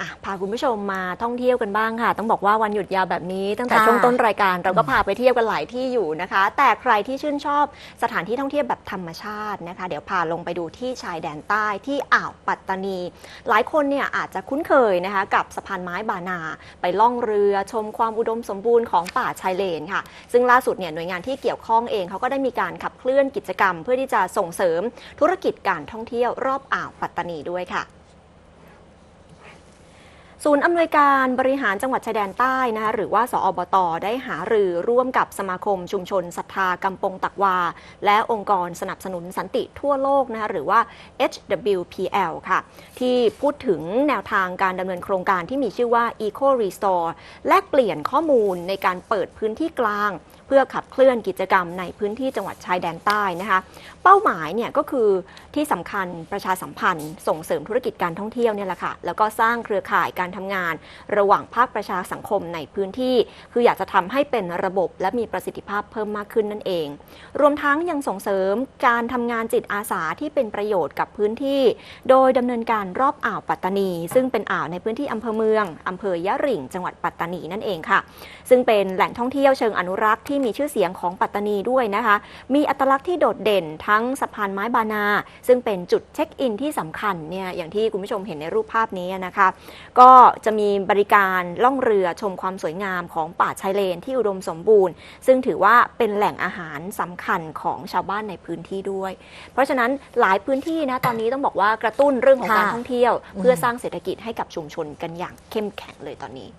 อะพาคุณผู้ชมมาท่องเที่ยวกันบ้างค่ะ ต้องบอกว่าวันหยุดยาวแบบนี้ ตั้งแต่ค่ะช่วงต้นรายการเราก็พาไปเที่ยวกันหลายที่อยู่นะคะ แต่ใครที่ชื่นชอบสถานที่ท่องเที่ยวแบบธรรมชาตินะคะ เดี๋ยวพาลงไปดูที่ชายแดนใต้ที่อ่าวปัตตานี หลายคนเนี่ยอาจจะคุ้นเคยนะคะ กับสะพานไม้บานา ไปล่องเรือชมความอุดมสมบูรณ์ของป่าชายเลนค่ะ ซึ่งล่าสุดเนี่ยหน่วยงานที่เกี่ยวข้องเองเขาก็ได้มีการขับเคลื่อนกิจกรรม เพื่อที่จะส่งเสริมธุรกิจการท่องเที่ยวรอบอ่าวปัตตานีด้วยค่ะ ศูนย์อำนวยการบริหารจังหวัดชายแดนใต้นะคะหรือว่า สอบต ได้หารือร่วมกับสมาคมชุมชนศรัทธากำปงตักวา และองค์กรสนับสนุนสันติทั่วโลกนะคะหรือว่า HWPL ค่ะ ที่พูดถึงแนวทางการดำเนินโครงการที่มีชื่อว่า Eco Restore แลกเปลี่ยนข้อมูลในการเปิดพื้นที่กลาง เพื่อขับเคลื่อนกิจกรรมในพื้นที่จังหวัดชายแดนใต้นะคะเป้าหมายเนี่ยก็คือที่สำคัญประชาสัมพันธ์ ส่งเสริมธุรกิจการท่องเที่ยวเนี่ยแหละค่ะแล้วก็สร้างเครือข่ายการทำงาน ระหว่างภาคประชาสังคมในพื้นที่ คืออยากจะทำให้เป็นระบบและมีประสิทธิภาพเพิ่มมากขึ้นนั่นเอง รวมทั้งยังส่งเสริมการทำงานจิตอาสาที่เป็นประโยชน์กับพื้นที่ โดยดำเนินการรอบอ่าวปัตตานี ซึ่งเป็นอ่าวในพื้นที่อำเภอเมืองอำเภอยะริ่งจังหวัดปัตตานีนั่นเองค่ะ ซึ่งเป็นแหล่งท่องเที่ยวเชิงอนุรักษ์ที่มีชื่อเสียงของปัตตานีด้วยนะคะ มีอัตลักษณ์ที่โดดเด่นทั้งสะพานไม้บานา ซึ่งเป็นจุดเช็คอินที่สำคัญเนี่ยอย่างที่คุณผู้ชมเห็นในรูปภาพนี้นะคะ ก็จะมีบริการล่องเรือชมความสวยงามของป่าชายเลนที่อุดมสมบูรณ์ ซึ่งถือว่าเป็นแหล่งอาหารสำคัญของชาวบ้านในพื้นที่ด้วย เพราะฉะนั้นหลายพื้นที่นะตอนนี้ต้องบอกว่ากระตุ้นเรื่องของการค่ะท่องเที่ยว เพื่ออมสร้างเศรษฐกิจให้กับชุมชนกันอย่างเข้มแข็งเลยตอนนี้